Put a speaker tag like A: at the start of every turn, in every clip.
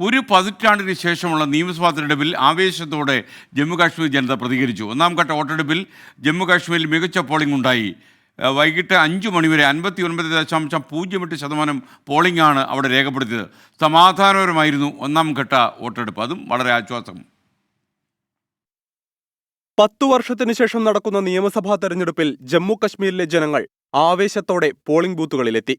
A: ഒരു പതിറ്റാണ്ടിന് ശേഷമുള്ള നിയമസഭാ തെരഞ്ഞെടുപ്പിൽ ആവേശത്തോടെ ജമ്മുകാശ്മീർ ജനത പ്രതികരിച്ചു. ഒന്നാം ഘട്ട വോട്ടെടുപ്പിൽ ജമ്മുകാശ്മീരിൽ മികച്ച പോളിംഗ് ഉണ്ടായി. വൈകിട്ട് അഞ്ച് മണിവരെ അൻപത്തി ഒൻപത് ദശാംശം പൂജ്യം എട്ട് ശതമാനം പോളിംഗാണ് അവിടെ രേഖപ്പെടുത്തിയത്. സമാധാനപരമായിരുന്നു ഒന്നാം ഘട്ട വോട്ടെടുപ്പ്. അതും വളരെ ആശ്വാസം.
B: പത്തു വർഷത്തിനു ശേഷം നടക്കുന്ന നിയമസഭാ തെരഞ്ഞെടുപ്പിൽ ജമ്മു കശ്മീരിലെ ജനങ്ങൾ ആവേശത്തോടെ പോളിംഗ് ബൂത്തുകളിലെത്തി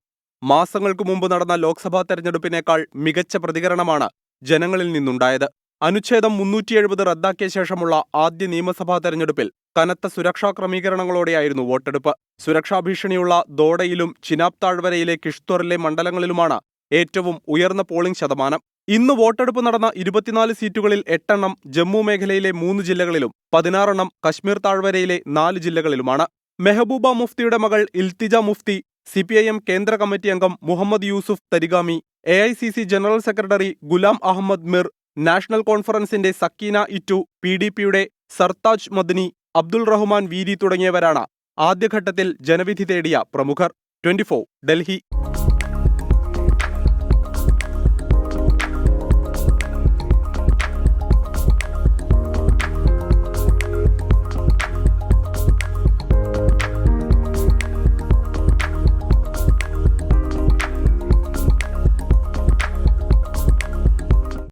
B: മാസങ്ങൾക്ക് മുമ്പ് നടന്ന ലോക്സഭാ തെരഞ്ഞെടുപ്പിനേക്കാൾ മികച്ച പ്രതികരണമാണ് ജനങ്ങളിൽ നിന്നുണ്ടായത്. അനുച്ഛേദം മുന്നൂറ്റി എഴുപത് റദ്ദാക്കിയ ശേഷമുള്ള ആദ്യ നിയമസഭാ തെരഞ്ഞെടുപ്പിൽ കനത്ത സുരക്ഷാ ക്രമീകരണങ്ങളോടെയായിരുന്നു വോട്ടെടുപ്പ്. സുരക്ഷാ ഭീഷണിയുള്ള ദോഡയിലും ചിനാബ് താഴ്വരയിലെ കിഷ്ത്വറിലെ മണ്ഡലങ്ങളിലുമാണ് ഏറ്റവും ഉയർന്ന പോളിംഗ് ശതമാനം. ഇന്ന് വോട്ടെടുപ്പ് നടന്ന ഇരുപത്തിനാല് സീറ്റുകളിൽ എട്ടെണ്ണം ജമ്മു മേഖലയിലെ മൂന്ന് ജില്ലകളിലും പതിനാറെണ്ണം കശ്മീർ താഴ്വരയിലെ നാല് ജില്ലകളിലുമാണ്. മെഹബൂബ മുഫ്തിയുടെ മകൾ Iltija Mufti C P I M കേന്ദ്ര കമ്മിറ്റി അംഗം Muhammad Yousuf Tarigami A I C C general secretary Ghulam Ahmad Mir national കോൺഫറൻസിന്റെ Sakina Itoo P D പിയുടെ സർത്താജ് മദ്നി അബ്ദുൾ റഹ്മാൻ വീരി തുടങ്ങിയവരാണ് ആദ്യഘട്ടത്തിൽ ജനവിധി തേടിയ പ്രമുഖർ. ട്വന്റി ഡൽഹി.